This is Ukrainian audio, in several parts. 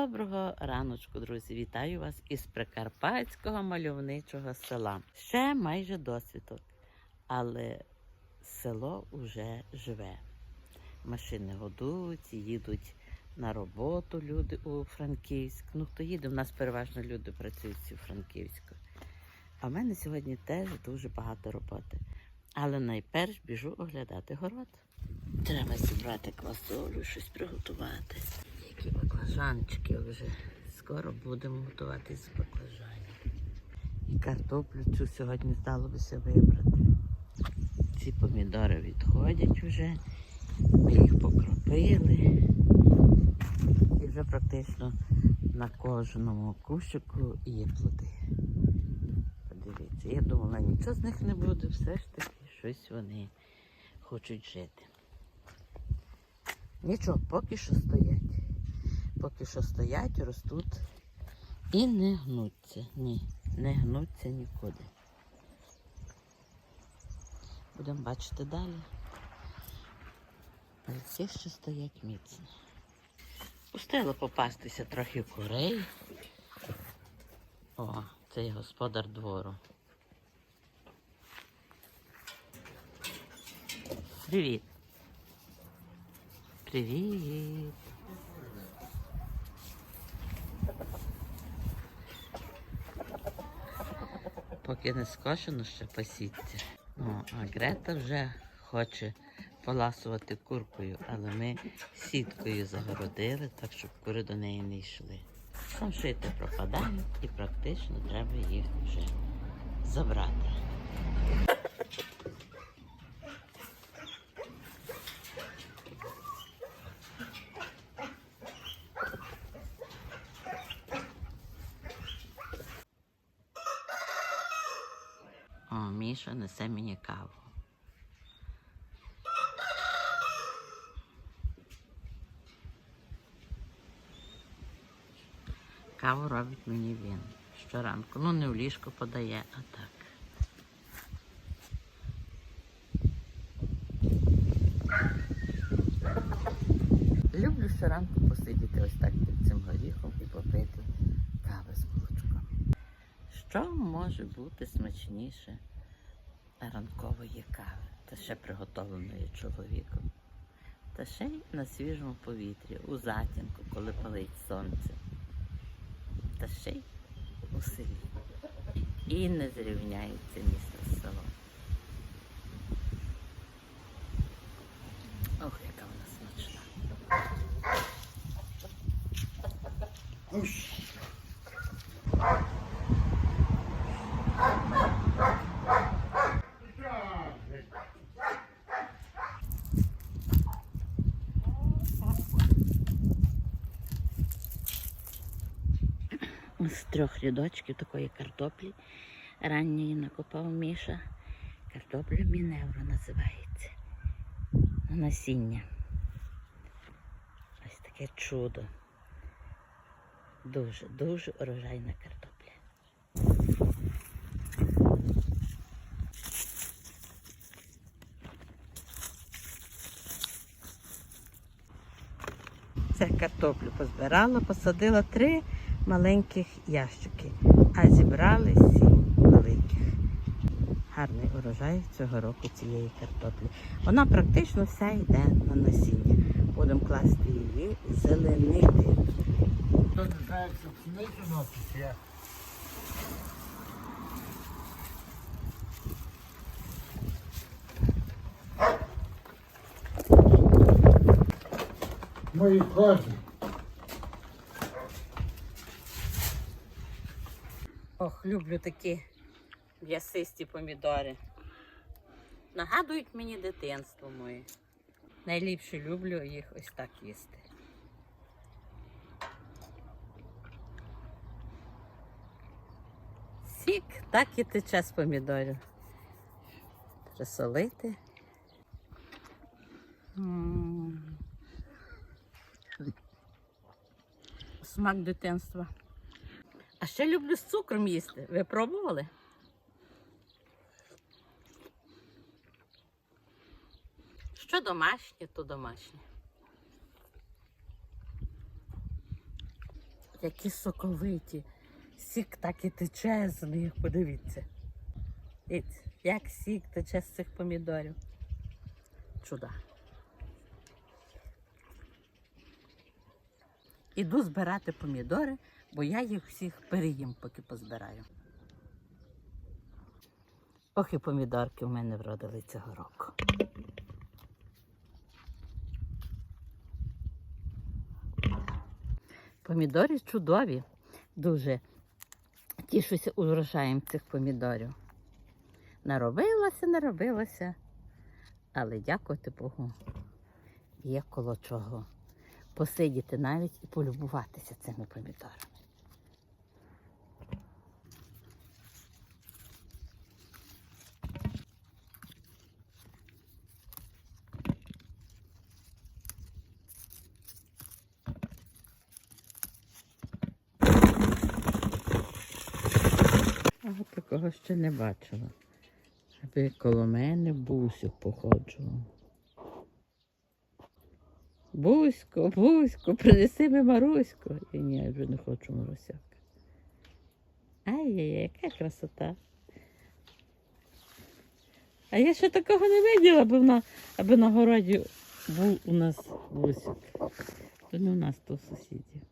Доброго раночку, друзі! Вітаю вас із прикарпатського мальовничого села. Ще майже досвідок, але село вже живе. Машини годують, їдуть на роботу люди у Франківськ. Ну, хто їде, у нас переважно люди працюють у Франківську. А в мене сьогодні теж дуже багато роботи. Але найперш біжу оглядати город. Треба зібрати квасолю, щось приготувати. Які баклажанчики вже. Скоро будемо готувати з баклажанів. І картоплю цю сьогодні здалося вибрати. Ці помідори відходять вже. Ми їх покропили. І вже практично на кожному кущику є плоди. Подивіться, я думала, нічого з них не буде, все ж таки щось вони хочуть жити. Нічого, поки що стоять. Поки що стоять, ростуть і не гнуться. Ні, не гнуться нікуди. Будемо бачити далі. Але ці ще стоять міцно. Пустило попастися трохи курей. О, це господар двору. Привіт. Привіт. Поки не скошено, ще пасіться. Ну, а Грета вже хоче поласувати куркою, але ми сіткою загородили, так щоб кури до неї не йшли. Там шити пропадають і практично треба їх вже забрати. О, Міша несе мені каву. Каву робить мені він щоранку. Ну, не в ліжко подає, а так. Люблю щоранку посидіти ось так під цим горіхом і попити кави з молочком. Що може бути смачніше ранкової кави, та ще приготовленої чоловіком? Та ще й на свіжому повітрі, у затінку, коли палить сонце. Та ще й у селі. І не зрівняється місто з селом. Ох, яка вона смачна. З трьох рядочків такої картоплі ранньої накопав Міша. Картопля Міневро називається. На насіння. Ось таке чудо. Дуже, дуже урожайна картопля. Це картоплю позбирала, посадила три маленьких ящики, а зібрали сім великих. Гарний урожай цього року цієї картоплі. Вона практично вся йде на насіння. Будемо класти її зеленити. Хто не знає, що пшеницю носить, я. Мої кози. Люблю такі м'ясисті помідори. Нагадують мені дитинство моє. Найліпше люблю їх ось так їсти. Сік так і тече з помідорів. Присолити. Смак дитинства. А ще люблю з цукром їсти. Ви пробували? Що домашнє, то домашнє. які соковиті. Сік так і тече з них, подивіться. Дивіться, як сік тече з цих помідорів. Чуда. Іду збирати помідори, бо я їх всіх переїм, поки позбираю. Ох, і помідорки в мене вродили цього року. Помідори чудові, дуже. Тішуся урожаєм цих помідорів. Наробилася, наробилася, але дякувати Богу, є коло чого посидіти навіть і полюбуватися цими помідорами. Такого ще не бачила. Аби коло мене бусю походжував. Бусько, Бусько, принеси ми Маруську. І ні, я вже не хочу Марусяка. Ай-яй-яй, яка красота. А я ще такого не виділа, аби на, аби на городі був у нас Бусик. То не у нас, то у сусідів.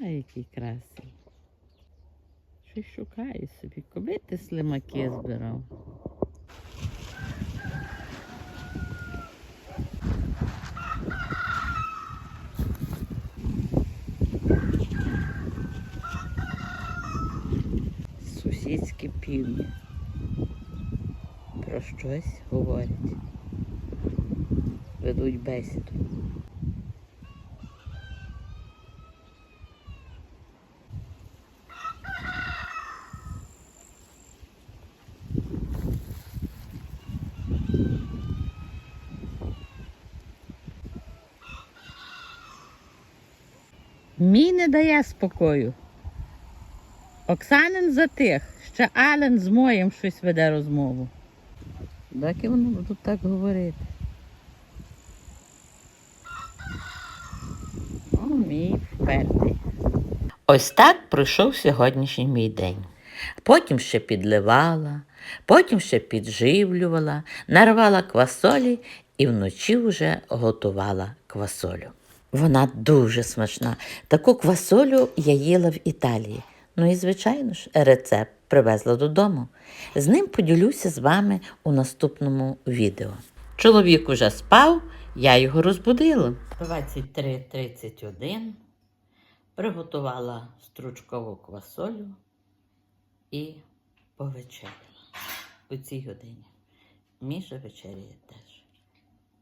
А який красивий. Щось шукає собі. Коли ти слимаки збирав? Сусідські півні. Про щось говорять. Ведуть бесіду. Мій не дає спокою. Оксанин затих, ще Ален з моїм щось веде розмову. Доки воно будуть так говорити. О, мій впертий. Ось так пройшов сьогоднішній мій день. Потім ще підливала, потім ще підживлювала, нарвала квасолі і вночі вже готувала квасолю. Вона дуже смачна. Таку квасолю я їла в Італії. Ну і, звичайно ж, рецепт привезла додому. З ним поділюся з вами у наступному відео. Чоловік уже спав, я його розбудила. 23.31 приготувала стручкову квасолю і повечеряла у цій годині. Міша вечеряє теж.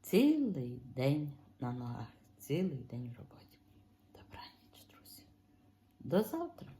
Цілий день на ногах, цілий день в роботі. Добраніч, друзі. До завтра.